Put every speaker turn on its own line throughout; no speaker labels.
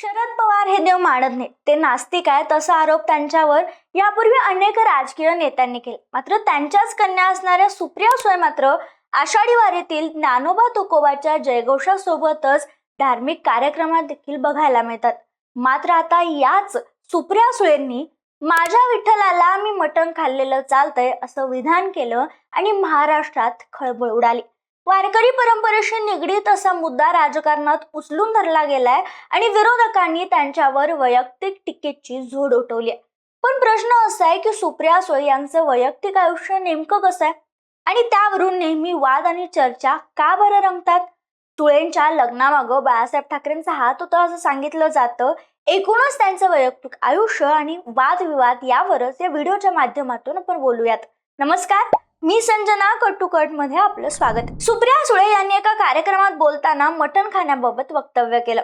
शरद पवार हे देव मानत नाहीत. ते नास्तिक आहेत असा आरोप त्यांच्यावर यापूर्वी अनेक राजकीय नेत्यांनी केला. मात्र त्यांच्याच कन्या असणाऱ्या सुप्रिया सुळे मात्र आषाढी वारीतील ज्ञानोबा तुकोबाच्या जयघोषासोबतच धार्मिक कार्यक्रमात देखील बघायला मिळतात. मात्र आता याच सुप्रिया सुळेंनी माझ्या विठ्ठलाला मी मटण खाल्लेलं चालतंय असं विधान केलं आणि महाराष्ट्रात खळबळ उडाली. वारकरी परंपरेशी निगडीत असा मुद्दा राजकारणात उचलून धरला गेलाय आणि विरोधकांनी त्यांच्यावर वैयक्तिक टीकेची झोड उठवली आहे. पण प्रश्न असा आहे की सुप्रिया सोय यांचं वैयक्तिक आयुष्य नेमकं कसं आहे? आणि त्यावरून नेहमी वाद आणि चर्चा का बरं रंगतात? तुळेंच्या लग्नामागं बाळासाहेब ठाकरेंचा हात होता असं सांगितलं जातं. एकूणच त्यांचं वैयक्तिक आयुष्य आणि वादविवाद यावरच या व्हिडिओच्या माध्यमातून आपण बोलूयात. नमस्कार. मी संजना कट्टुकटमध्ये आपलं स्वागत. सुप्रिया सुळे यांनी एका कार्यक्रमात बोलताना मटण खाण्याबाबत वक्तव्य केलं.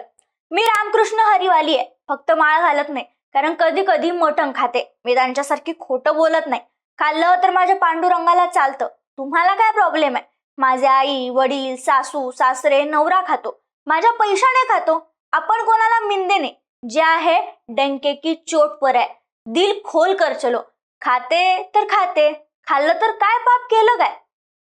मी रामकृष्ण हरिवाली आहे. फक्त माळ घालत नाही कारण कधी कधी मटण खाते. मी त्यांच्यासारखी खोटं बोलत नाही. खाल्लं तर माझ्या पांडुरंगाला चालतं. तुम्हाला काय प्रॉब्लेम आहे? माझे आई वडील सासू सासरे नवरा खातो. माझ्या पैशाने खातो. आपण कोणाला मिंदे नाही. जे आहे डंके की चोट पर आहे दिल खोल कर चलो. खाते तर खाते. खाल्लं तर काय पाप केलं काय?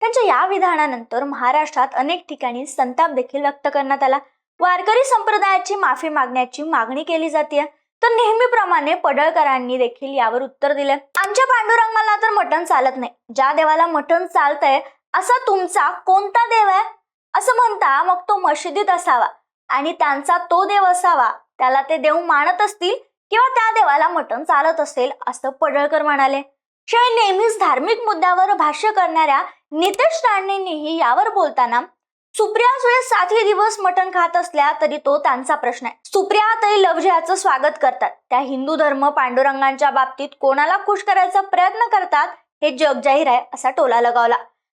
त्यांच्या या विधानानंतर महाराष्ट्रात अनेक ठिकाणी संताप देखील व्यक्त करण्यात आला. वारकरी संप्रदायाची माफी मागण्याची मागणी केली जाते तर नेहमीप्रमाणे पडळकरांनी देखील यावर उत्तर दिले. आमच्या पांडुरंगाला तर मटण चालत नाही. ज्या देवाला मटण चालतंय असा तुमचा कोणता देव आहे? असं म्हणता मग तो मशिदीत असावा. आणि त्यांचा तो देव असावा त्याला ते देव मानत असतील किंवा त्या देवाला मटण चालत असेल असं पडळकर म्हणाले. शिवाय नेहमीच धार्मिक मुद्द्यावर भाष्य करणाऱ्या नितेश राणेंनीही यावर बोलताना सुप्रिया सुळे सातही दिवस मटण खात असल्या तरी तो त्यांचा प्रश्न आहे. सुप्रिया ताई लवजयाचं स्वागत करतात. त्या हिंदू धर्म पांडुरंगांच्या बाबतीत कोणाला खुश करायचा प्रयत्न करतात हे जग जाहीर आहे असा टोला लगावला.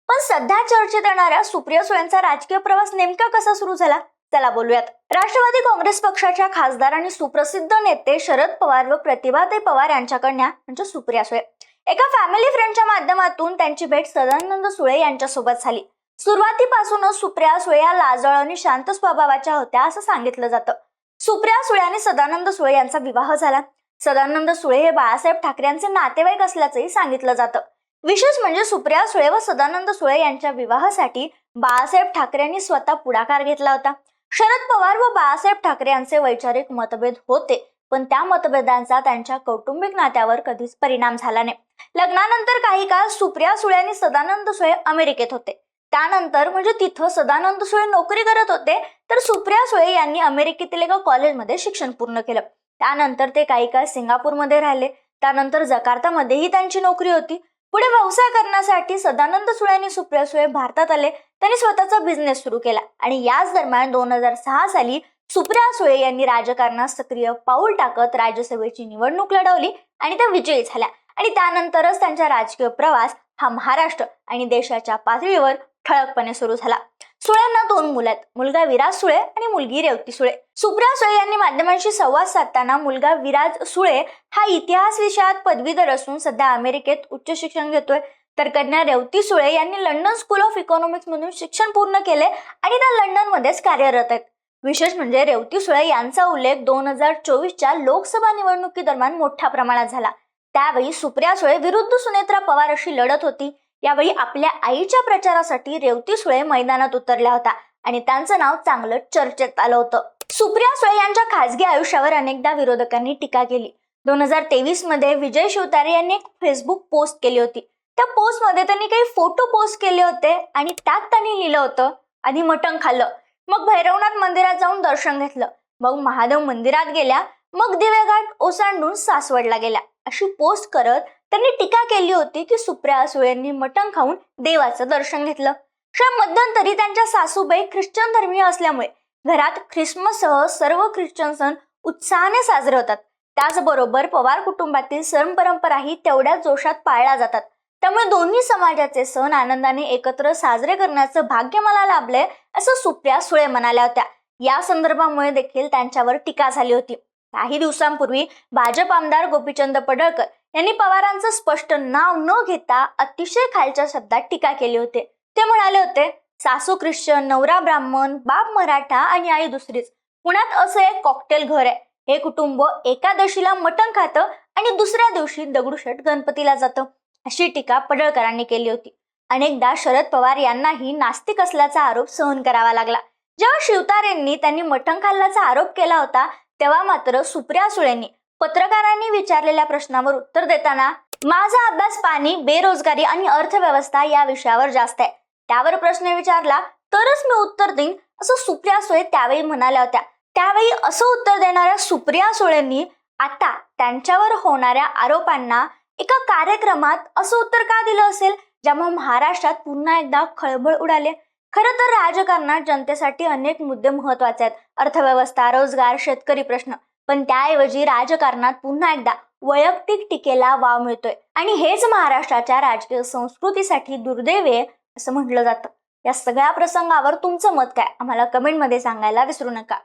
पण सध्या चर्चेत येणाऱ्या सुप्रिया सुळेंचा राजकीय प्रवास नेमका कसा सुरू झाला? त्याला बोलूयात. राष्ट्रवादी काँग्रेस पक्षाच्या खासदार आणि सुप्रसिद्ध नेते शरद पवार व प्रतिभाताई पवार यांच्याकडन्या म्हणजे सुप्रिया सुळे. एका फॅमिली फ्रेंडच्या माध्यमातून त्यांची भेट सदानंद सुळे यांच्यासोबत झाली. सुरुवातीपासूनच सुप्रिया सुळे या लाजळ आणि शांत स्वभावाच्या होत्या असं सांगितलं जातं. सुप्रिया सुळे आणि सदानंद सुळे यांचा विवाह झाला. सदानंद सुळे हे बाळासाहेब ठाकरे यांचे नातेवाईक असल्याचंही सांगितलं जातं. विशेष म्हणजे सुप्रिया सुळे व सदानंद सुळे यांच्या विवाहासाठी बाळासाहेब ठाकरे यांनी स्वतः पुढाकार घेतला होता. शरद पवार व बाळासाहेब ठाकरे यांचे वैचारिक मतभेद होते. पण त्या मतभेदांचा त्यांच्या कौटुंबिक नात्यावर कधीच परिणाम झाला नाही. लग्नानंतर काही काळ सुप्रिया सुळे आणि सदानंद सुळे अमेरिकेत होते. त्यानंतर म्हणजे तिथं सदानंद सुळे नोकरी करत होते तर सुप्रिया सुळे यांनी अमेरिकेतील एका कॉलेजमध्ये शिक्षण पूर्ण केलं. त्यानंतर ते काही काळ सिंगापूरमध्ये राहिले. त्यानंतर जकार्तामध्येही त्यांची नोकरी होती. पुढे व्यवसाय करण्यासाठी सदानंद सुळे आणि सुप्रिया सुळे भारतात आले. त्यांनी स्वतःचा बिझनेस सुरू केला आणि याच दरम्यान दोन हजार सहा साली सुप्रिया सुळे यांनी राजकारणात सक्रिय पाऊल टाकत राज्यसभेची निवडणूक लढवली आणि त्या विजयी झाल्या. आणि त्यानंतरच त्यांचा राजकीय प्रवास हा महाराष्ट्र आणि देशाच्या पातळीवर ठळकपणे सुरू झाला. सुळेंना दोन मुलं आहेत. मुलगा विराज सुळे आणि मुलगी रेवती सुळे. सुप्रिया सुळे यांनी माध्यमांशी संवाद साधताना मुलगा विराज सुळे हा इतिहास विषयात पदवीधर असून सध्या अमेरिकेत उच्च शिक्षण घेतोय. तर कन्या रेवती सुळे यांनी लंडन स्कूल ऑफ इकॉनॉमिक्स मधून शिक्षण पूर्ण केले आणि त्या लंडन मध्येच कार्यरत आहेत. विशेष म्हणजे रेवती सुळे यांचा उल्लेख दोन हजार चोवीसच्या लोकसभा निवडणुकीदरम्यान मोठ्या प्रमाणात झाला. त्यावेळी सुप्रिया सुळे विरुद्ध सुनेत्रा पवार अशी लढत होती. यावेळी आपल्या आईच्या प्रचारासाठी रेवती सुळे मैदानात उतरल्या होत्या आणि त्यांचं नाव चांगलं चर्चेत आलं होतं. सुप्रिया सुळे यांच्या खासगी आयुष्यावर अनेकदा विरोधकांनी टीका केली. दोन हजार तेवीसमध्ये विजय शिवतारे यांनी एक फेसबुक पोस्ट केली होती. त्या पोस्टमध्ये त्यांनी काही फोटो पोस्ट केले होते आणि त्यात त्यांनी लिहिलं होतं आधी मटण खाल्लं. मग भैरवनाथ मंदिरात जाऊन दर्शन घेतलं. मग महादेव मंदिरात गेल्या मग दिवेघाट ओसांडून सासवडला गेल्या. अशी पोस्ट करत त्यांनी टीका केली होती की सुप्रिया सुळेंनी मटण खाऊन देवाचं दर्शन घेतलं. शिवाय मध्यंतरी त्यांच्या सासूबाई ख्रिश्चन धर्मीय असल्यामुळे घरात ख्रिसमससह सर्व ख्रिश्चन सण उत्साहाने साजरे होतात. त्याचबरोबर पवार कुटुंबातील सण परंपराही तेवढ्याच जोशात पाळल्या जातात. त्यामुळे दोन्ही समाजाचे सण आनंदाने एकत्र साजरे करण्याचं भाग्य मला लाभलंय असं सुप्रिया सुळे म्हणाल्या होत्या. या संदर्भामुळे देखील त्यांच्यावर टीका झाली होती. काही दिवसांपूर्वी भाजप आमदार गोपीचंद पडळकर यांनी पवारांचं स्पष्ट नाव न घेता अतिशय खालच्या शब्दात टीका केली होती. ते म्हणाले होते सासू ख्रिश्चन नवरा ब्राह्मण बाप मराठा आणि आई दुसरीच. पुण्यात असं एक कॉकटेल घर आहे. हे कुटुंब एकादशीला मटण खातं आणि दुसऱ्या दिवशी दगडूशेठ गणपतीला जातं. अशी टीका पडळकरांनी केली होती. अनेकदा शरद पवार यांनाही नास्तिक असल्याचा आरोप सहन करावा लागला. जेव्हा शिवतारेंनी त्यांनी मटण खाल्ल्याचा आरोप केला होता तेव्हा मात्र सुप्रिया सुळेंनी पत्रकारांनी विचारलेल्या प्रश्नावर उत्तर देताना माझा अभ्यास पाणी बेरोजगारी आणि अर्थव्यवस्था या विषयावर जास्त आहे. त्यावर प्रश्न विचारला तरच मी उत्तर देईन असं सुप्रिया सुळे त्यावेळी म्हणाल्या होत्या. त्यावेळी असं उत्तर देणाऱ्या सुप्रिया सुळेंनी आता त्यांच्यावर होणाऱ्या आरोपांना एका कार्यक्रमात असं उत्तर का दिलं असेल? ज्यामुळे महाराष्ट्रात पुन्हा एकदा खळबळ उडाली खरं तर राजकारणात जनतेसाठी अनेक मुद्दे महत्त्वाचे आहेत. अर्थव्यवस्था रोजगार शेतकरी प्रश्न. पण त्याऐवजी राजकारणात पुन्हा एकदा वैयक्तिक टीकेला वाव मिळतोय. आणि हेच महाराष्ट्राच्या राजकीय संस्कृतीसाठी दुर्दैव असं म्हटलं जातं. या सगळ्या प्रसंगावर तुमचं मत काय? आम्हाला कमेंटमध्ये सांगायला विसरू नका.